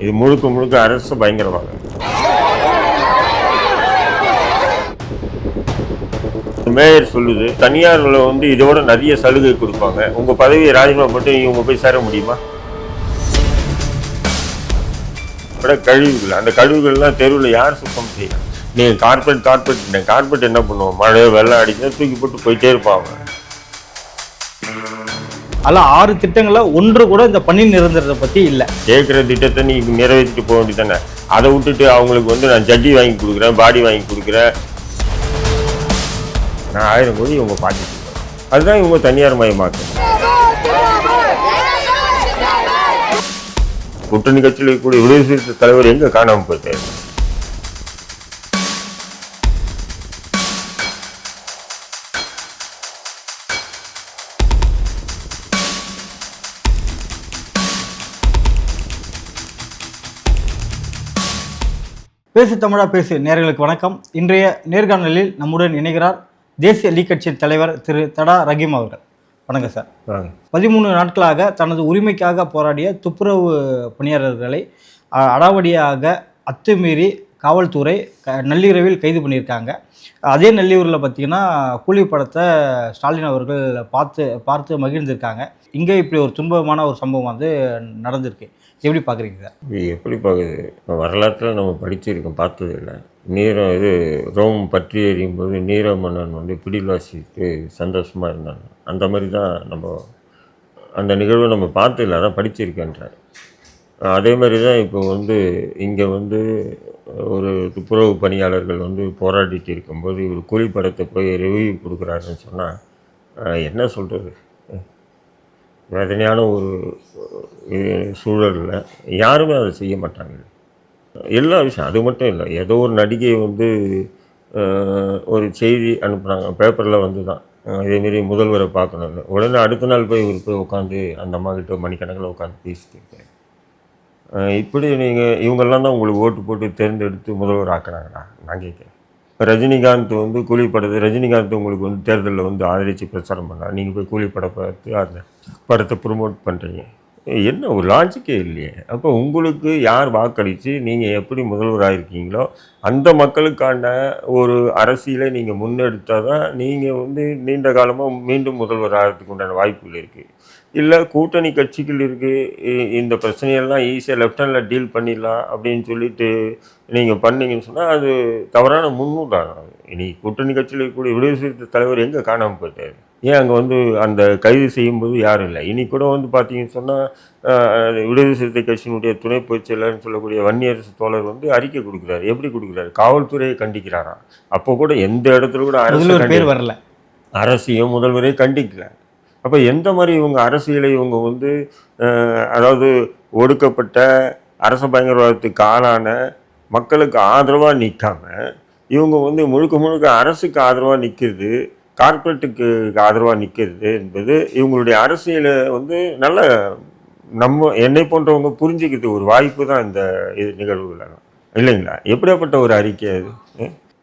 இது முழுக்க முழுக்க அரசு பயங்கரவாதம். மேயர் சொல்லுது தனியார்ல வந்து இதோட நிறைய சலுகை கொடுப்பாங்க. உங்க பதவியை ராஜினாமா மட்டும் இவங்க போய் சேர முடியுமா? கழிவுகள் அந்த கழிவுகள்லாம் தெருவில் யார் சுத்தம் செய்யலாம் நீங்கள் கார்பெட் கார்பெட் கார்பெட் என்ன பண்ணுவோம்? மழை வெள்ளம் அடிச்சா தூக்கி போட்டு போயிட்டே இருப்பாங்க. அதில் ஆறு திட்டங்கள்ல ஒன்று கூட இந்த பணி நிரந்தரத்தை பத்தி இல்லை. கேட்குற திட்டத்தை நீ நிறைவேற்றிட்டு போக வேண்டியதானே அதை விட்டுட்டு அவங்களுக்கு வந்து நான் ஜட்டி வாங்கி கொடுக்குறேன் பாடி வாங்கி கொடுக்குறேன். நான் ஆயிரம் கோடி இவங்க பார்த்துட்டு அதுதான் இவங்க தனியார் மயமாக்கம். கூட்டணி கட்சியில் இருக்கக்கூடிய விடுதலை தலைவர் எங்க காணாம போயிட்டாரு? பேசு தமிழா பேசு நேயர்களுக்கு வணக்கம். இன்றைய நேர்காணலில் நம்முடன் இணைகிறார் தேசிய லீக் கட்சியின் தலைவர் திரு தடா ரஹீம் அவர்கள். வணக்கம் சார். பதிமூணு நாட்களாக தனது உரிமைக்காக போராடிய துப்புரவு பணியாளர்களை அடாவடியாக அத்துமீறி காவல்துறை க- நள்ளிரவில் கைது பண்ணியிருக்காங்க. அதே நள்ளியூரில் பார்த்தீங்கன்னா கூலி படத்தை ஸ்டாலின் அவர்கள் பார்த்து பார்த்து மகிழ்ந்திருக்காங்க. இங்கே இப்படி ஒரு துன்பமான ஒரு சம்பவம் வந்து நடந்திருக்கு. எப்படி பார்க்குறீங்க சார் எப்படி பார்க்குது வரலாற்றில் நம்ம படிச்சிருக்கோம் பார்த்தது இல்லை நீரம் இது ரோம் பற்றி எறியும் போது நீர மன்னன் வந்து பிடிவாசிட்டு சந்தோஷமாக இருந்தாங்க அந்த மாதிரி தான் நம்ம அந்த நிகழ்வை நம்ம பார்த்து இல்லை அதான் படிச்சிருக்கேன்றேன் அதே மாதிரி தான் இப்போ வந்து இங்கே வந்து ஒரு துப்புரவு பணியாளர்கள் வந்து போராடிட்டு இருக்கும்போது இவர் கூலி படத்தை போய் ரிவ்யூ கொடுக்குறாருன்னு சொன்னால் என்ன சொல்கிறது வேதனையான ஒரு சூழலில் யாருமே அதை செய்ய மாட்டாங்க. எல்லா விஷயம் அது மட்டும் இல்லை ஏதோ ஒரு நடிகை வந்து ஒரு செய்தி அனுப்புனாங்க பேப்பரில் வந்து தான் அதேமாரி இதேமாரி முதல்வரை பார்க்கணும்னு. உடனே அடுத்த நாள் போய் இவர் போய் உட்காந்து அந்த அம்மாக்கிட்ட மணிக்கணக்கில் உட்காந்து பேசிட்டு இப்படி நீங்கள் இவங்கெல்லாம் தான் உங்களுக்கு ஓட்டு போட்டு தேர்ந்தெடுத்து முதல்வர் ஆக்குறாங்களா? நான் கேட்குறேன். ரஜினிகாந்த் வந்து கூலி படத்தை ரஜினிகாந்த் உங்களுக்கு வந்து தேர்தலில் வந்து ஆதரித்து பிரச்சாரம் பண்ணார். நீங்கள் போய் கூலி படம் பார்த்து அந்த படத்தை ப்ரொமோட் பண்ணுறீங்க என்ன ஒரு லாஜிக்கே இல்லையே. அப்போ உங்களுக்கு யார் வாக்களித்து நீங்கள் எப்படி முதல்வராக இருக்கீங்களோ அந்த மக்களுக்கான ஒரு அரசியலை நீங்கள் முன்னெடுத்தால் தான் நீங்கள் வந்து நீண்ட காலமாக மீண்டும் முதல்வர் ஆகிறதுக்கு உண்டான வாய்ப்புகள் இருக்குது இல்லை கூட்டணி கட்சிகள் இருக்குது இந்த பிரச்சனையெல்லாம் ஈஸியாக லெஃப்ட் ஹேண்டில் டீல் பண்ணிடலாம் அப்படின்னு சொல்லிட்டு நீங்கள் பண்ணீங்கன்னு சொன்னால் அது தவறான முன்னுதாரணம். இனி கூட்டணி கட்சியில் இருக்கக்கூடிய விடுதலை சிறுத்தை தலைவர் எங்கே காணாமல் போயிட்டாரு? ஏன் அங்கே வந்து அந்த கைது செய்யும்போது யாரும் இல்லை? இனி கூட வந்து பார்த்தீங்கன்னு சொன்னால் விடுதலை சிறுத்தை கட்சியினுடைய துணை பொதுச் செயலர்னு சொல்லக்கூடிய வன்னியரசு தோழர் வந்து அறிக்கை கொடுக்குறாரு. எப்படி கொடுக்குறாரு? காவல்துறையை கண்டிக்கிறாராம் அப்போ கூட எந்த இடத்துல கூட அரசு பேர் வரல. அரசையும் முதல்வரையும் கண்டிக்கல. அப்போ எந்த மாதிரி இவங்க அரசியலை இவங்க வந்து அதாவது ஒடுக்கப்பட்ட அரச பயங்கரவாதத்துக்கு ஆளான மக்களுக்கு ஆதரவாக நிற்காம இவங்க வந்து முழுக்க முழுக்க அரசுக்கு ஆதரவாக நிற்கிறது கார்ப்பரேட்டுக்கு ஆதரவாக நிற்கிறது என்பது இவங்களுடைய அரசியலை வந்து நல்ல நம்ம என்னை போன்றவங்க புரிஞ்சுக்கிறது ஒரு வாய்ப்பு தான் இந்த இது நிகழ்வுகளெல்லாம். இல்லைங்களா? எப்படியாப்பட்ட ஒரு அறிக்கை அது?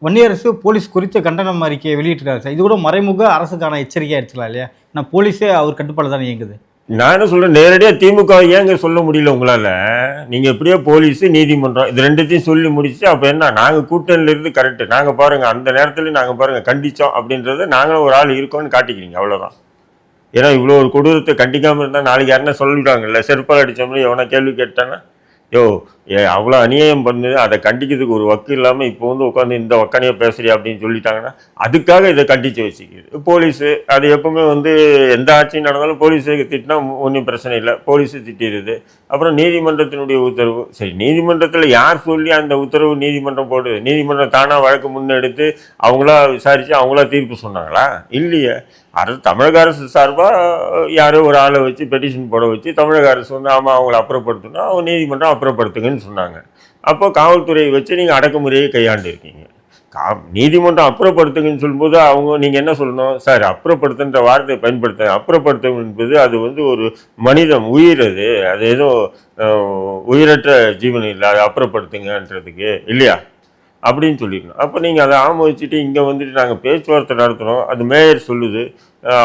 வன்னியரசு போலீஸ் குறித்த கண்டனம் அறிக்கையை வெளியிட்டிருக்காரு சார். இது கூட மறைமுக அரசுக்கான எச்சரிக்கையாக எடுத்துக்கலாம் இல்லையா? நான் போலீஸே அவர் கட்டுப்பாடு தானே இயங்குது. நான் என்ன சொல்கிறேன் நேரடியாக திமுக ஏங்க சொல்ல முடியல உங்களால்? நீங்கள் எப்படியோ போலீஸ் நீதிமன்றம் இது ரெண்டுத்தையும் சொல்லி முடிச்சு அப்போ என்ன? நாங்கள் கூட்டணியில இருந்து நாங்கள் பாருங்கள் அந்த நேரத்தில் நாங்கள் பாருங்கள் கண்டித்தோம் அப்படின்றத நாங்களும் ஒரு ஆள் இருக்கோம்னு காட்டிக்கிறீங்க அவ்வளோதான் ஏன்னா இவ்வளோ ஒரு கொடூரத்தை கண்டிக்காமல் இருந்தால் நாளைக்கு யாருன்னா சொல்லிவிட்டாங்கல்ல செருப்பால் அடித்தோம்னு எவனா கேள்வி கேட்டானா யோ ஏ அவ்வளோ அநியாயம் பண்ணுது அதை கண்டிக்கிறதுக்கு ஒரு வக்கு இல்லாமல் இப்போ வந்து உட்காந்து இந்த வக்கனையை பேசுறியா அப்படின்னு சொல்லிட்டாங்கன்னா அதுக்காக இதை கண்டித்து வச்சுக்கிது போலீஸு அது எப்பவுமே வந்து எந்த ஆட்சி நடந்தாலும் போலீஸுக்கு திட்டினா ஒன்றும் பிரச்சனை இல்லை. போலீஸு திட்டிடுது. அப்புறம் நீதிமன்றத்தினுடைய உத்தரவு. சரி நீதிமன்றத்தில் யார் சொல்லி அந்த உத்தரவு நீதிமன்றம் போடுது நீதிமன்றம் தானாக வழக்கு முன்னெடுத்து அவங்களா விசாரித்து அவங்களா தீர்ப்பு சொன்னாங்களா? இல்லையே. அரசு தமிழக அரசு சார்பாக யாரோ ஒரு ஆளை வச்சு பெட்டிஷன் போட வச்சு தமிழக அரசு வந்து ஆமாம் அவங்கள அப்புறப்படுத்தணும் அவங்க நீதிமன்றம் அப்புறப்படுத்துங்கன்னு சொன்னாங்க. அப்போ காவல்துறையை வச்சு நீங்கள் அடக்குமுறையை கையாண்டு இருக்கீங்க. கா நீதிமன்றம் அப்புறப்படுத்துங்கன்னு சொல்லும்போது அவங்க நீங்கள் என்ன சொல்லணும்? சார் அப்புறப்படுத்துன்ற வார்த்தையை பயன்படுத்த அப்புறப்படுத்தும் என்பது அது வந்து ஒரு மனிதம் உயிர் அது. அது ஏதோ உயிரற்ற ஜீவன் இல்லை அதை அப்புறப்படுத்துங்கன்றதுக்கு இல்லையா? அப்படின்னு சொல்லிடணும். அப்போ நீங்கள் அதை ஆமோதிச்சுட்டு இங்கே வந்துட்டு நாங்கள் பேச்சுவார்த்தை நடத்துகிறோம் அது மேயர் சொல்லுது.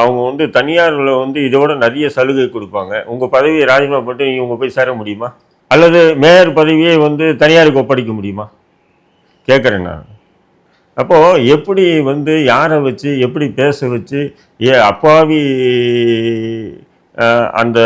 அவங்க வந்து தனியாரில் வந்து இதோட நிறைய சலுகை கொடுப்பாங்க. உங்கள் பதவியை ராஜினாமா பண்ணிட்டு இவங்க போய் சேர முடியுமா? அல்லது மேயர் பதவியை வந்து தனியாருக்கு ஒப்படைக்க முடியுமா? கேட்குறேன் நான். அப்போது எப்படி வந்து யாரை வச்சு எப்படி பேச வச்சு ஏ அப்பாவி அந்த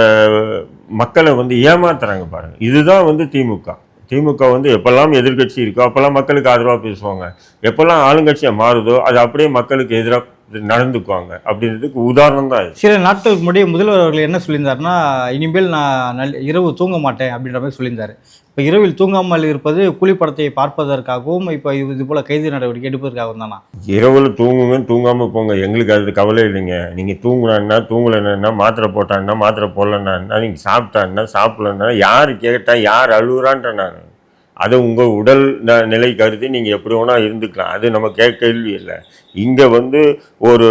மக்களை வந்து ஏமாத்துறாங்க பாருங்கள் இதுதான் வந்து திமுக. திமுக வந்து எப்போல்லாம் எதிர்க்கட்சி இருக்கோ அப்போல்லாம் மக்களுக்கு ஆதரவாக பேசுவாங்க. எப்போல்லாம் ஆளுங்கட்சியாக மாறுதோ அது அப்படியே மக்களுக்கு எதிராக நடந்துக்குவாங்க. அப்படின்றதுக்கு உதாரணம் தான் சில நாட்களுக்கு முன்னாடி முதல்வர் அவர்கள் என்ன சொல்லியிருந்தாருன்னா இனிமேல் நான் நல் இரவு தூங்க மாட்டேன் அப்படின்ற மாதிரி சொல்லியிருந்தாரு. இப்போ இரவில் தூங்காமல் இருப்பது கூலிப்படத்தை பார்ப்பதற்காகவும் இப்போ இது போல கைது நடவடிக்கை எடுப்பதற்காகவும் தானா? இரவில் தூங்குங்க தூங்காமல் போங்க. எங்களுக்கு அது கவலை இல்லைங்க. நீங்கள் தூங்குனான்னா தூங்கலைன்னா மாத்திரை போட்டான்னா மாத்திரை போடலன்னா நீங்கள் சாப்பிட்டான்னா சாப்பிடலன்னா யார் கேட்டா யார் அழுகுறான்ற நான். அது உங்கள் உடல் ந- நிலை கருதி நீங்கள் எப்படி வேணால் இருந்துக்கலாம். அது நம்ம கேட்க கேள்வி இல்லை. இங்கே வந்து ஒரு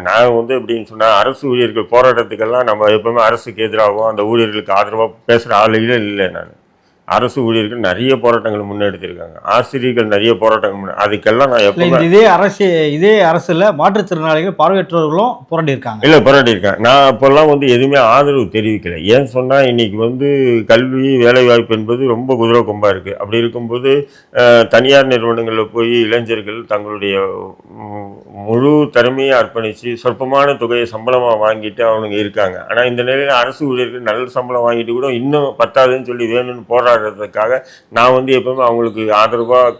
நான் வந்து எப்படின்னு சொன்னால் அரசு ஊழியர்கள் போராட்டத்துக்கெல்லாம் நம்ம எப்பவுமே அரசுக்கு எதிராகவும் அந்த ஊழியர்களுக்கு ஆதரவாக பேசுகிற ஆளுகளே இல்லை நான். அரசு ஊழியர்கள் நிறைய போராட்டங்கள் முன்னெடுத்திருக்காங்க. ஆசிரியர்கள் நிறைய போராட்டங்கள் அதுக்கெல்லாம் நான் இந்த இதே அரசு இதே அரசுல மாற்றுத்திறனாளிகள் பார்வையற்றவர்களும் போராடி இருக்காங்க இல்லை போராட்டியிருக்கேன் நான் அப்போல்லாம் வந்து எதுவுமே ஆதரவு தெரிவிக்கல. ஏன் சொன்னால் இன்னைக்கு வந்து கல்வி வேலைவாய்ப்பு என்பது ரொம்ப குதிரை கொம்பா இருக்குது அப்படி இருக்கும்போது தனியார் நிறுவனங்களில் போய் இளைஞர்கள் தங்களுடைய முழு திறமையை அர்ப்பணித்து சொற்பமான தொகையை சம்பளமாக வாங்கிட்டு அவனுங்க இருக்காங்க. ஆனால் இந்த நிலையில் அரசு ஊழியர்கள் நல்ல சம்பளம் வாங்கிட்டு கூட இன்னும் பத்தாதுன்னு சொல்லி வேணும்னு போராடுறதுக்காக நான் வந்து எப்பவுமே அவங்களுக்கு ஆதரவாக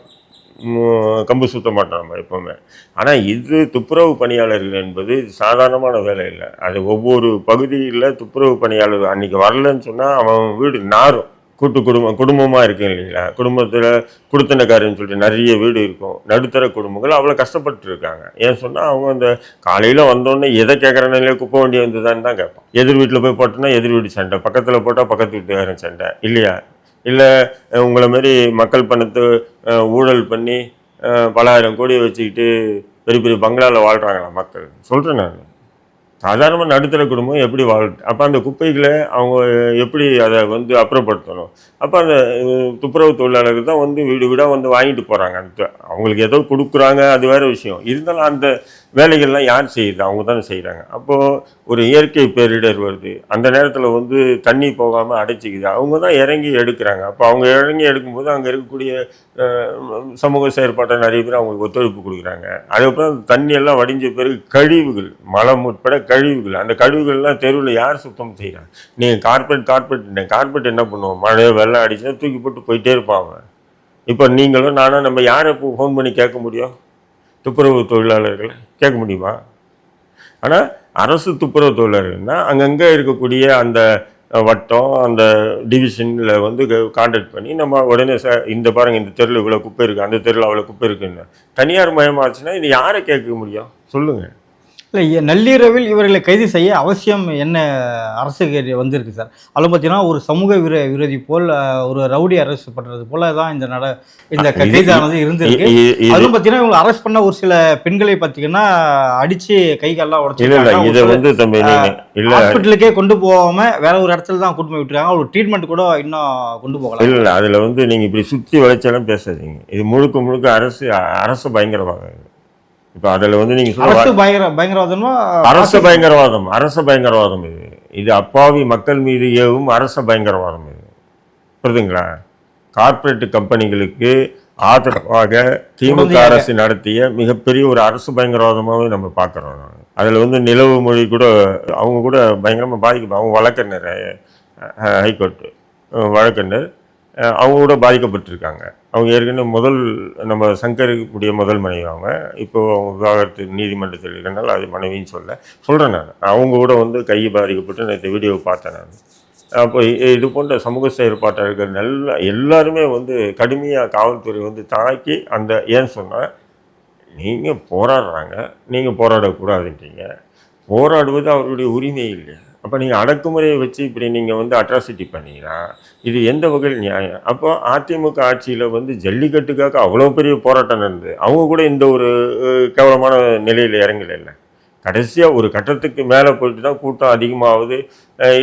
கம்பு சுத்த மாட்டோம் நம்ம எப்போவுமே. ஆனால் இது துப்புரவு பணியாளர்கள் என்பது சாதாரணமான வேலை இல்லை. அது ஒவ்வொரு பகுதியில் துப்புரவு பணியாளர் அன்றைக்கி வரலன்னு சொன்னால் அவன் வீடு நாரும். கூட்டு குடும்பம் குடும்பமாக இருக்கும் இல்லைங்களா? குடும்பத்தில் குடுத்தனக்காரன்னு சொல்லிட்டு நிறைய வீடு இருக்கும். நடுத்தர குடும்பங்கள் அவ்வளோ கஷ்டப்பட்டு இருக்காங்க ஏன் சொன்னால் அவங்க அந்த காலையில் வந்தோடனே எதை கேட்குறனாலே குப்பை வண்டி வந்துதான்னு தான் கேட்பான். எதிர் வீட்டில் போய் போட்டோன்னா எதிர் வீட்டு சண்டை. பக்கத்தில் போட்டால் பக்கத்து வீட்டுக்காரன் சண்டை. இல்லையா? இல்லை உங்களை மாதிரி மக்கள் பணத்தை ஊழல் பண்ணி பலாயிரம் கோடியை வச்சுக்கிட்டு பெரிய பெரிய பங்களாவில் வாழ்கிறாங்களா மக்கள்? சொல்கிறேன் நான். சாதாரணமாக நடுத்தர குடும்பம் எப்படி வாழ் அப்போ அந்த குப்பைகளை அவங்க எப்படி அதை வந்து அப்புறப்படுத்தணும்? அப்போ அந்த துப்புரவு தொழிலாளர்கள் தான் வந்து வீடு வீடாக வந்து வாங்கிட்டு போகிறாங்க அந்த அவங்களுக்கு ஏதோ கொடுக்குறாங்க அது வேறு விஷயம். இருந்தாலும் அந்த வேலைகள்லாம் யார் செய்யுது? அவங்க தானே செய்கிறாங்க அப்போது ஒரு இயற்கை பேரிடர் வருது. அந்த நேரத்தில் வந்து தண்ணி போகாமல் அடைச்சிக்குது. அவங்க தான் இறங்கி எடுக்கிறாங்க. அப்போ அவங்க இறங்கி எடுக்கும்போது அங்கே இருக்கக்கூடிய சமூக செயற்பாட்டை நிறைய பேர் அவங்களுக்கு ஒத்துழைப்பு கொடுக்குறாங்க. அதுக்கப்புறம் தண்ணியெல்லாம் தண்ணி எல்லாம் வடிஞ்ச பிறகு கழிவுகள் மலம் உட்பட கழிவுகள் அந்த கழிவுகள்லாம் தெருவில் யார் சுத்தம் செய்கிறாங்க நீங்கள் கார்பரேட் கார்பரேட் கார்பரேட் என்ன பண்ணுவோம் மழை வெள்ளம் அடிச்சுன்னா தூக்கி போட்டு போயிட்டே இருப்பாங்க இப்போ நீங்களும் நானும் நம்ம யாரை ஃபோன் பண்ணி கேட்க முடியும்? துப்புரவு தொழிலாளர்களை கேட்க முடியுமா? ஆனால் அரசு துப்புரவு தொழிலாளர்கள்னால் அங்கங்கே இருக்கக்கூடிய அந்த வட்டம் அந்த டிவிஷனில் வந்து கான்டாக்ட் பண்ணி நம்ம உடனே சார் இந்த பாருங்க இந்த தெருவில் இவ்வளோ குப்பை இருக்குது அந்த தெருவில் அவ்வளோ குப்பை இருக்குன்னு. தனியார் மயமாச்சுன்னா இது யாரை கேட்க முடியும்? சொல்லுங்கள் இல்லை நள்ளிரவில் இவர்களை கைது செய்ய அவசியம் என்ன அரசுக்கு வந்திருக்கு சார்? அதில் பார்த்தீங்கன்னா ஒரு சமூக விர விரோதி போல் ஒரு ரவுடி அரசு பண்ணுறது போல தான் இந்த நட இந்த கைதானது இருந்திருக்கு. அதுவும் பார்த்தீங்கன்னா இவங்க அரெஸ்ட் பண்ண ஒரு சில பெண்களை பார்த்தீங்கன்னா அடிச்சு கை கால்லாம் உடச்சு ஹாஸ்பிட்டலுக்கே கொண்டு போகாம வேற ஒரு இடத்துல தான் கொண்டு போய் விட்டுருக்காங்க. ஒரு ட்ரீட்மெண்ட் கூட இன்னும் கொண்டு போகல. இல்லை இல்லை அதில் வந்து நீங்கள் இப்படி சுற்றி வளைச்சாலும் பேசாதீங்க. இது முழுக்க முழுக்க அரசு அரசு பயங்கரவாதம். இப்போ அதில் வந்து நீங்கள் அரசு பயங்கர பயங்கரவாதமா அரச பயங்கரவாதம் அரச பயங்கரவாதம் இது. இது அப்பாவி மக்கள் மீது ஏவும் அரச பயங்கரவாதம் இது. புரியுதுங்களா? கார்ப்பரேட் கம்பெனிகளுக்கு ஆதரவாக திமுக. அரசு நடத்திய மிகப்பெரிய ஒரு அரசு பயங்கரவாதமாகவே நம்ம பார்க்குறோம் அதில் வந்து நிலவு மொழி கூட அவங்க கூட பயங்கரமாக பாதிக்க அவங்க வழக்கறிஞர் ஹைகோர்ட்டு வழக்கறிஞர் அவங்க கூட பாதிக்கப்பட்டிருக்காங்க. அவங்க ஏற்கனவே முதல் நம்ம சங்கருக்குடைய முதல் மனைவி அவங்க. இப்போது அவங்க விவாகரத்து நீதிமன்றத்தில் இருக்கனால அது மனைவின்னு சொல்ல சொல்கிறேன் நான். அவங்க கூட வந்து கை பாதிக்கப்பட்டு நேற்று வீடியோவை பார்த்தேன் நான். அப்போ இது போன்ற சமூக செயற்பாட்டாளர்கள் நல்ல எல்லாருமே வந்து கடுமையாக காவல்துறை வந்து தாக்கி அந்த ஏன்னு சொன்னால் நீங்கள் போராடுறாங்க. நீங்கள் போராடக்கூடாதுன்றீங்க. போராடுவது அவர்களுடைய உரிமை இல்லையா? அப்போ நீங்கள் அடக்குமுறையை வச்சு இப்படி நீங்கள் வந்து அட்ராசிட்டி பண்ணீங்கன்னா இது எந்த வகையில் நியாயம்? அப்போ அதிமுக ஆட்சியில் வந்து ஜல்லிக்கட்டுக்காக அவ்வளோ பெரிய போராட்டம் நடந்தது. அவங்க கூட இந்த ஒரு கேவலமான நிலையில் இறங்கல இல்லை. கடைசியாக ஒரு கட்டத்துக்கு மேலே போயிட்டு தான் கூட்டம் அதிகமாகுது.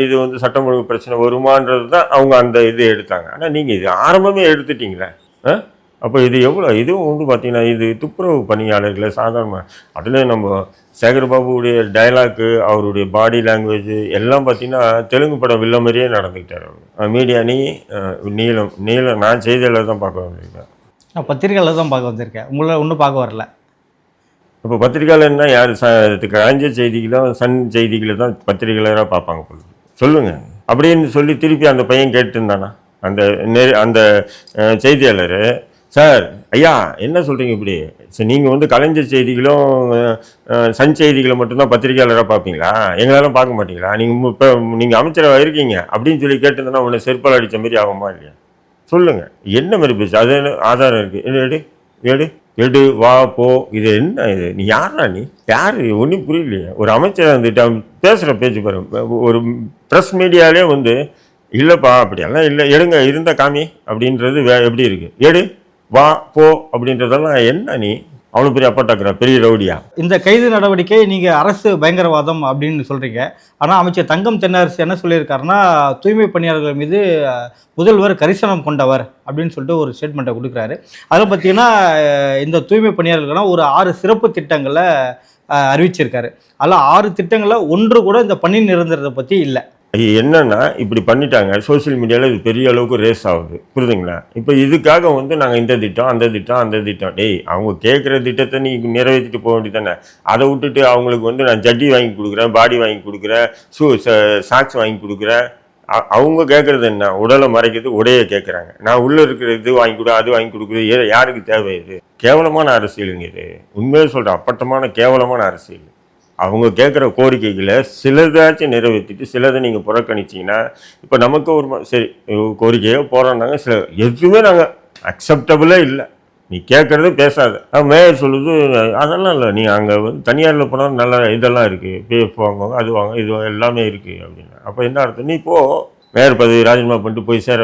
இது வந்து சட்டம் ஒழுங்கு பிரச்சனை வருமான்றது தான் அவங்க அந்த இது எடுத்தாங்க. ஆனால் நீங்கள் இது ஆரம்பமே எடுத்துட்டிங்களே? ஆ அப்போ இது எவ்வளோ இதுவும் வந்து பார்த்தீங்கன்னா இது துப்புரவு பணியாளர்களை சாதாரண அதில் நம்ம சேகர் பாபுவுடைய டைலாக்கு அவருடைய பாடி லாங்குவேஜ் எல்லாம் பார்த்தீங்கன்னா தெலுங்கு படம் வில்ல மாதிரியே நடந்துக்கிட்டார் மீடியா நீ அஹ், நீலம் நீலம் நான் செய்தியாளர் தான் பார்க்க வந்திருக்கேன். நான் பத்திரிகையில் தான் பார்க்க வந்திருக்கேன். உங்களை ஒன்றும் பார்க்க வரல. இப்போ பத்திரிகையாளர்னா யார்? ச கலைஞ்ச செய்திகளும் சன் செய்திகளை தான் பத்திரிகையாளராக பார்ப்பாங்க போல சொல்லுங்கள் அப்படின்னு சொல்லி திருப்பி அந்த பையன் கேட்டுருந்தானா? அந்த நெ அந்த செய்தியாளர். சார் ஐயா என்ன சொல்கிறீங்க இப்படி? சரி நீங்கள் வந்து கலைஞர் செய்திகளும் சன் செய்திகளை மட்டும்தான் பத்திரிகையாளராக பார்ப்பீங்களா? எங்களாலும் பார்க்க மாட்டீங்களா? நீங்கள் இப்போ நீங்கள் அமைச்சராக இருக்கீங்க அப்படின்னு சொல்லி கேட்டிருந்தோன்னா உன்னை செருப்பால் அடித்த மாதிரி ஆகுமா இல்லையா? சொல்லுங்கள் என்ன மாதிரி பேசு அது ஆதாரம் இருக்குது எடு எடு எடு வா போ இது என்ன இது? நீ யாரா நீ? யார்? ஒன்றும் புரியலையே. ஒரு அமைச்சர் வந்துட்டு அவன் பேசுகிற பேச்சு பாருங்க ஒரு ப்ரெஸ் மீடியாலே வந்து இல்லைப்பா அப்படியெல்லாம் இல்லை. எடுங்க இருந்த காமி அப்படின்றது வே எப்படி இருக்குது எடு. வா போ அப்படின்றதெல்லாம் என்ன நீ? அவ்வளோ பெரிய அப்பாட்டாக்குற பெரிய ரவுடியா? இந்த கைது நடவடிக்கை நீங்கள் அரசு பயங்கரவாதம் அப்படின்னு சொல்கிறீங்க ஆனால் அமைச்சர் தங்கம் தென்னரசு என்ன சொல்லியிருக்காருன்னா தூய்மை பணியாளர்கள் மீது முதல்வர் கரிசனம் கொண்டவர் அப்படின்னு சொல்லிட்டு ஒரு ஸ்டேட்மெண்ட்டை கொடுக்குறாரு. அதில் பார்த்தீங்கன்னா இந்த தூய்மை பணியாளர்கள்லாம் ஒரு ஆறு சிறப்பு திட்டங்களை அறிவிச்சிருக்காரு. அதில் ஆறு திட்டங்களில் ஒன்று கூட இந்த பணி நிரந்தரத்தை பற்றி இல்லை. இது என்னன்னா இப்படி பண்ணிட்டாங்க சோஷியல் மீடியாவில் இது பெரிய அளவுக்கு ரேஸ் ஆகுது. புரியுதுங்களா? இப்போ இதுக்காக வந்து நாங்கள் இந்த திட்டம் அந்த திட்டம் அந்த திட்டம். டேய் அவங்க கேட்குற திட்டத்தை நீ நிறைவேற்றிட்டு போக வேண்டியதானே அதை விட்டுட்டு அவங்களுக்கு வந்து நான் ஜட்டி வாங்கி கொடுக்குறேன் பாடி வாங்கி கொடுக்குறேன் ஷூ சாக்ஸ் வாங்கி கொடுக்குறேன். அ- அவங்க கேட்குறது என்ன? உடலை மறைக்கிறது உடையை கேட்குறாங்க நான் உள்ளே இருக்கிற இது வாங்கி கொடு அது வாங்கி கொடுக்குறது யாருக்கு தேவை இது? கேவலமான அரசியலுங்க இது. உண்மையை சொல்கிறேன் அப்பட்டமான கேவலமான அரசியல். அவங்க கேட்குற கோரிக்கைகளை சிலதாச்சும் நிறைவேற்றிட்டு சிலதை நீங்கள் புறக்கணிச்சிங்கன்னா இப்போ நமக்கு ஒரு சரி கோரிக்கையோ போகிறோம்னாங்க சில எதுவுமே நாங்கள் அக்செப்டபுளே இல்லை. நீ கேட்குறது பேசாத. மேயர் சொல்லுது அதெல்லாம் இல்லை. நீ அங்கே வந்து தனியாரில் போனால் நல்ல இதெல்லாம் இருக்குது பிஎஃப் வாங்குவாங்க அது வாங்க இது எல்லாமே இருக்குது அப்படின்னு. அப்போ என்ன அர்த்தம்? நீ போ. மேயர் பதவி ராஜினாமா பண்ணிட்டு போய் சேர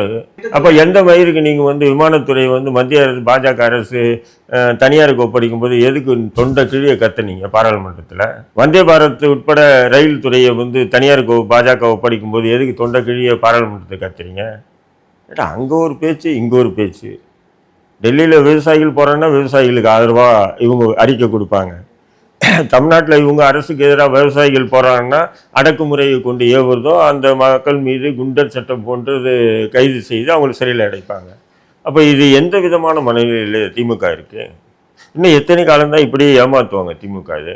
அப்போ எந்த மயிருக்கு நீங்கள் வந்து விமானத்துறை வந்து மத்திய அரசு பாஜக அரசு தனியாருக்கு ஒப்படைக்கும் போது எதுக்கு தொண்டை கிழிய கத்துனீங்க பாராளுமன்றத்தில்? வந்தே பாரத் உட்பட ரயில் துறையை வந்து தனியாருக்கு பாஜக ஒப்படைக்கும் போது எதுக்கு தொண்டை கிழிய பாராளுமன்றத்தை கத்துறீங்க ஏட்டா அங்கே ஒரு பேச்சு இங்கே ஒரு பேச்சு. டெல்லியில் விவசாயிகள் போகிறோன்னா விவசாயிகளுக்கு ஆதரவாக இவங்க அறிக்கை கொடுப்பாங்க. தமிழ்நாட்டில் இவங்க அரசுக்கு எதிராக விவசாயிகள் போகிறாங்கன்னா அடக்குமுறையை கொண்டு ஏவுறதோ அந்த மக்கள் மீது குண்டர் சட்டம் போன்றது கைது செய்து அவங்களை சிறையில் அடைப்பாங்க. அப்போ இது எந்த விதமான மனநிலையில் திமுக இருக்குது இன்னும் எத்தனை காலம்தான் இப்படியே ஏமாற்றுவாங்க திமுக இது?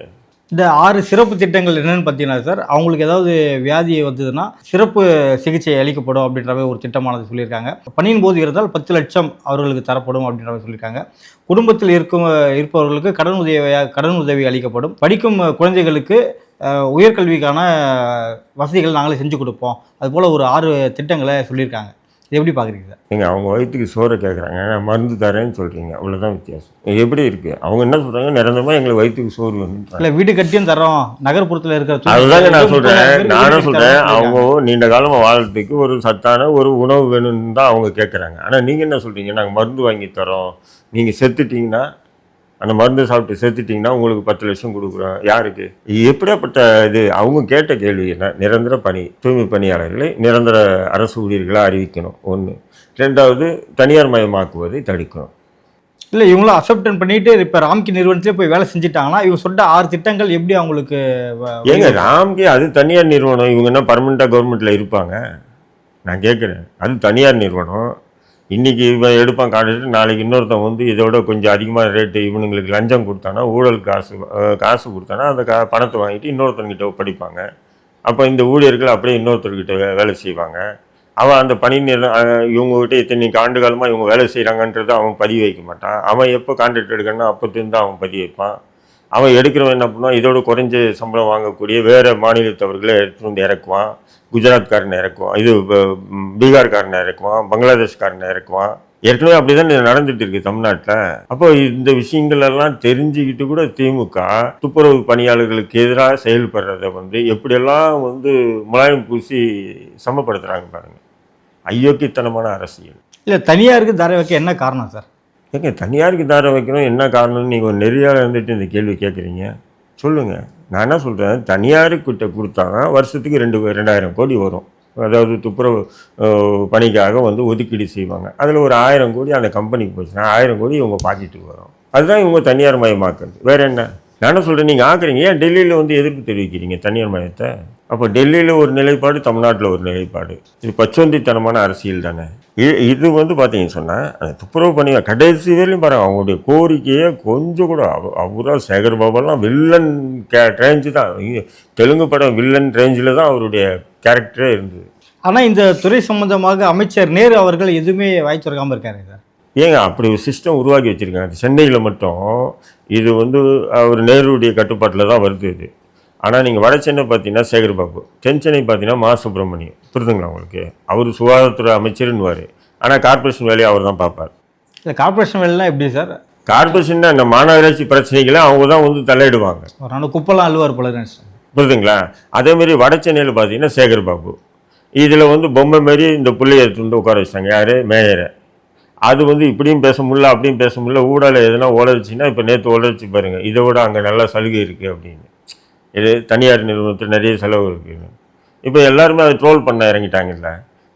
இந்த ஆறு சிறப்பு திட்டங்கள் என்னென்னு பார்த்தீங்கன்னா சார் அவங்களுக்கு ஏதாவது வியாதி வந்ததுன்னா சிறப்பு சிகிச்சை அளிக்கப்படும் அப்படின்ற மாதிரி ஒரு திட்டமானது சொல்லியிருக்காங்க. பணியின் போது இருந்தால் பத்து லட்சம் அவர்களுக்கு தரப்படும் அப்படின்ற மாதிரி சொல்லியிருக்காங்க. குடும்பத்தில் இருக்கும் இருப்பவர்களுக்கு கடன் உதவியாக கடன் உதவி அளிக்கப்படும். படிக்கும் குழந்தைகளுக்கு உயர்கல்விக்கான வசதிகள் நாங்களே செஞ்சு கொடுப்போம். அதுபோல் ஒரு ஆறு திட்டங்களை சொல்லியிருக்காங்க. எப்படி பார்க்குறீங்க சார்? நீங்கள் அவங்க வயிற்றுக்கு சோறை கேட்குறாங்க நான் மருந்து தரேன்னு சொல்கிறீங்க அவ்வளோதான் வித்தியாசம். எப்படி இருக்குது அவங்க என்ன சொல்கிறாங்க நிரந்தரமாக எங்களுக்கு வயிற்றுக்கு சோறு வேணுன்றாங்க இல்லை வீடு கட்டியும் தரோம். நகர்ப்புறத்தில் இருக்கிற அதுதாங்க நான் வீடு நானும் தரோம்னு அவங்க நீண்ட காலமா வாழ்றதுக்கு ஒரு சத்தான ஒரு உணவு வேணும்னு தான் அவங்க கேட்குறாங்க ஆனா நீங்க என்ன சொல்றீங்க? நாங்க மருந்து வாங்கி தரோம். நீங்க செத்துட்டீங்கன்னா அந்த மருந்து சாப்பிட்டு செத்துட்டீங்கன்னா உங்களுக்கு பத்து லட்சம் கொடுக்குறோம். யாருக்கு? எப்படியாப்பட்ட இது? அவங்க கேட்ட கேள்வி என்ன? நிரந்தர பணி தூய்மை பணியாளர்களை நிரந்தர அரசு ஊழியர்களாக அறிவிக்கணும். ஒன்று ரெண்டாவது தனியார் மயமாக்குவதை தடுக்கணும். இல்லை இவங்களும் அக்செப்டன் பண்ணிட்டு இப்போ ராம்கி நிறுவனத்திலே போய் வேலை செஞ்சுட்டாங்கன்னா இவங்க சொல்லிட்ட ஆறு திட்டங்கள் எப்படி அவங்களுக்கு ஏங்க ராம்கே அது தனியார் நிறுவனம். இவங்க என்ன பர்மனெண்ட்டாக கவர்மெண்ட்டில் இருப்பாங்க? நான் கேட்குறேன் அது தனியார் நிறுவனம். இன்றைக்கி இவன் எடுப்பான் காட்டிட்டு நாளைக்கு இன்னொருத்தன் வந்து இதோட கொஞ்சம் அதிகமாக ரேட்டு இவனுங்களுக்கு லஞ்சம் கொடுத்தானா ஊழல் காசு காசு கொடுத்தானா அந்த கா பணத்தை வாங்கிட்டு இன்னொருத்தன்கிட்ட படிப்பாங்க அப்போ இந்த ஊழியர்கள் அப்படியே இன்னொருத்தர்கிட்ட வேலை செய்வாங்க. அவன் அந்த பணி நிற இவங்ககிட்ட இத்தனை ஆண்டு காலமாக இவங்க வேலை செய்கிறாங்கன்றதை அவன் பதிவு வைக்க மாட்டான். அவன் எப்போ கான்ட்ராக்ட் எடுக்கணும்னா அப்போத்திருந்து அவன் பதிவு வைப்பான். அவன் எடுக்கிறவன் என்ன பண்ணுவான்? இதோட குறைஞ்ச சம்பளம் வாங்கக்கூடிய வேறு மாநிலத்தவர்களை எடுத்துகிட்டு வந்து இறக்குவான். குஜராத்காரனை இறக்குவான். இது பீகார்காரனை இறக்குவான் பங்களாதேஷ்காரனை இறக்குவான். ஏற்கனவே அப்படிதான் நடந்துட்டு இருக்கு தமிழ்நாட்டில். அப்போ இந்த விஷயங்கள் எல்லாம் தெரிஞ்சுக்கிட்டு கூட திமுக துப்புரவு பணியாளர்களுக்கு எதிராக செயல்படுறத வந்து எப்படியெல்லாம் வந்து முலாயம் பூசி சமப்படுத்துறாங்க பாருங்க. அயோக்கியத்தனமான அரசியல். இல்லை தனியாருக்கு தர வைக்க என்ன காரணம் சார்? ஏங்க தனியாருக்கு தார வைக்கணும் என்ன காரணம்னு நீங்கள் ஒரு நெறியால் இருந்துட்டு இந்த கேள்வி கேட்குறீங்க சொல்லுங்கள் நான் என்ன சொல்கிறேன் தனியாருக்கிட்ட கொடுத்தாங்க வருஷத்துக்கு ரெண்டு ரெண்டாயிரம் கோடி வரும். அதாவது துப்புரவு பணிக்காக வந்து ஒதுக்கீடு செய்வாங்க. அதில் ஒரு ஆயிரம் கோடி அந்த கம்பெனிக்கு போச்சுன்னா ஆயிரம் கோடி இவங்க பாக்கெட்டுக்கு வரும். அதுதான் இவங்க தனியார் மயமாக்குறது. வேறு என்ன? நான் என்ன சொல்கிறேன் நீங்கள் ஆக்குறீங்க. ஏன் டெல்லியில் வந்து எதிர்ப்பு தெரிவிக்கிறீங்க தனியார் மயத்தை? அப்போ டெல்லியில் ஒரு நிலைப்பாடு தமிழ்நாட்டில் ஒரு நிலைப்பாடு. இது பச்சோந்தித்தனமான அரசியல் தானே. இது வந்து பார்த்தீங்கன்னு சொன்னால் அந்த துப்புரவு பணி கடைசி வரையிலும் பாருங்க அவங்களுடைய கோரிக்கையை கொஞ்சம் கூட அவ அவராக சேகர் பாபெல்லாம் வில்லன் கே ரேஞ்சு தான். தெலுங்கு படம் வில்லன் ரேஞ்சில் தான் அவருடைய கேரக்டரே இருந்தது. ஆனால் இந்த துறை சம்பந்தமாக அமைச்சர் நேரு அவர்கள் எதுவுமே வாய் திறக்காம இருக்காரு சார். ஏங்க அப்படி ஒரு சிஸ்டம் உருவாக்கி வச்சுருக்காங்க. சென்னையில் மட்டும் இது வந்து அவர் நேருடைய கட்டுப்பாட்டில் தான் வருது இது. ஆனால் நீங்கள் வட சென்னை பார்த்தீங்கன்னா சேகர் பாபு தென் சென்னை பார்த்தீங்கன்னா மா. சுப்பிரமணியம் புரிதுங்களா உங்களுக்கு? அவர் சுகாதாரத்துறை அமைச்சர்னுவார் ஆனால் கார்ப்பரேஷன் வேலையை அவர் தான் பார்ப்பார் இல்லை கார்பரேஷன் வேலைலாம் எப்படி சார்? கார்ப்பரேஷன் இந்த மாநகராட்சி பிரச்சனைகளை அவங்க தான் வந்து தலையிடுவாங்க. நாள் குப்பெல்லாம் அழுவார் போல நினைச்சேன் புரியுதுங்களா அதேமாரி வட சென்னையில் பார்த்தீங்கன்னா சேகர் பாபு இதில் வந்து பொம்மை மாரி இந்த பிள்ளைய வந்து உட்கார வச்சிட்டாங்க. யார்? மேயரை. அது வந்து இப்படியும் பேச முடியல அப்படியும் பேச முடியல ஊடால எதுனா ஓடச்சின்னா இப்போ நேற்று ஓடச்சு பாருங்கள் இதை விட அங்கே நல்லா சலுகை இருக்குது அப்படின்னு. இது தனியார் நிறுவனத்தில் நிறைய செலவு இருக்குது இப்போ எல்லாருமே அதை ட்ரோல் பண்ண இறங்கிட்டாங்கல்ல.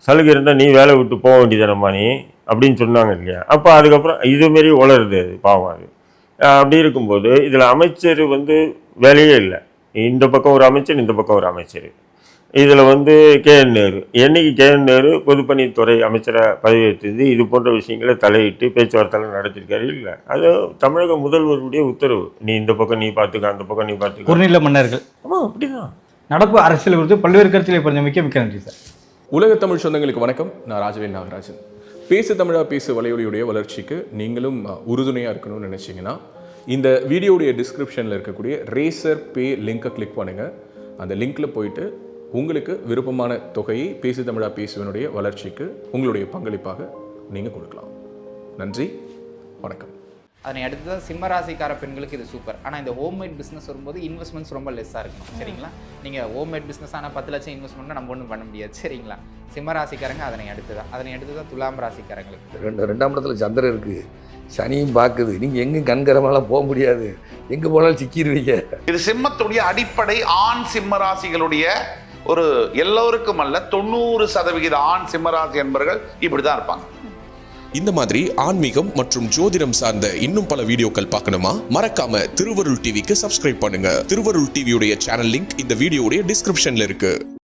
சலுகை இருந்தால் நீ வேலை விட்டு போக வேண்டியதானம்மா நீ? அப்படின்னு சொன்னாங்க இல்லையா? அப்போ அதுக்கப்புறம் இதுமாரி உளருது அது பாவம் அது. அப்படி இருக்கும்போது இதில் அமைச்சர் வந்து வேலையே இல்லை. இந்த பக்கம் ஒரு அமைச்சர் இந்த பக்கம் ஒரு அமைச்சர். இதில் வந்து கே என் நேரு. என்னைக்கு கே என் நேரு பொதுப்பணித்துறை அமைச்சராக பதவியேற்றது இது போன்ற விஷயங்களை தலையிட்டு பேச்சுவார்த்தைலாம் நடத்திருக்காரு இல்லை. அது தமிழக முதல்வருடைய உத்தரவு. நீ இந்த பக்கம் நீ பார்த்துக்க அந்த பக்கம் நீ பார்த்துக்க. குறுநில மன்னர்கள். ஆமாம் அப்படிதான். நடப்பு அரசியல் குறித்து பல்வேறு கருத்தில் இப்போ மிக்க மிக்க நன்றி சார். உலக தமிழ் சொந்தங்களுக்கு வணக்கம். நான் ராஜவேல் நாகராஜன். பேசு தமிழா பேசு வலையொலியுடைய வளர்ச்சிக்கு நீங்களும் அஹ், உறுதுணையா இருக்கணும்னு நினைச்சீங்கன்னா இந்த வீடியோடைய டிஸ்கிரிப்ஷனில் இருக்கக்கூடிய ரேசர் பே லிங்கை கிளிக் பண்ணுங்க. அந்த லிங்க்ல போயிட்டு உங்களுக்கு விருப்பமான தொகையை பேசு தமிழா பேசுவனுடைய வளர்ச்சிக்கு உங்களுடைய பங்களிப்பாக நீங்கள் கொடுக்கலாம். நன்றி வணக்கம். அதனை அடுத்து தான் சிம்ம ராசிக்கார பெண்களுக்கு இது சூப்பர் ஆனால் இந்த ஹோம்மேட் பிஸ்னஸ் வரும்போது இன்வெஸ்ட்மெண்ட்ஸ் ரொம்ப லெஸ்ஸாக இருக்கணும். சரிங்களா? நீங்கள் ஹோம்மேட் பிஸ்னஸ் ஆனால் பத்து லட்சம் இன்வெஸ்ட்மெண்ட்னா நம்ம ஒன்றும் பண்ண முடியாது. சரிங்களா? சிம்ம ராசிக்காரங்க அதனை அடுத்து தான் அதனை அடுத்து தான் துலாம் ராசிக்காரங்களுக்கு. ரெண்டு ரெண்டாம் இடத்துல சந்திரன் இருக்குது சனியும் பார்க்குது. நீங்கள் எங்கேயும் கண்கரமெல்லாம் போக முடியாது. எங்கே போனாலும் சிக்கிடுவீங்க இது சிம்மத்துடைய அடிப்படை ஆண் சிம்ம ராசிகளுடைய ஒரு எல்லோருக்கும் அல்ல தொண்ணூறு சதவிகித ஆண் சிம்மராசி என்பவர்கள் இப்படிதான் இருப்பாங்க. இந்த மாதிரி ஆன்மீகம் மற்றும் ஜோதிடம் சார்ந்த இன்னும் பல வீடியோக்கள் பார்க்கணுமா? மறக்காம திருவருள் டிவிக்கு சப்ஸ்கிரைப் பண்ணுங்க. திருவருள் டிவியுடைய சேனல் லிங்க் இந்த வீடியோடைய டிஸ்கிரிப்ஷன்ல இருக்கு.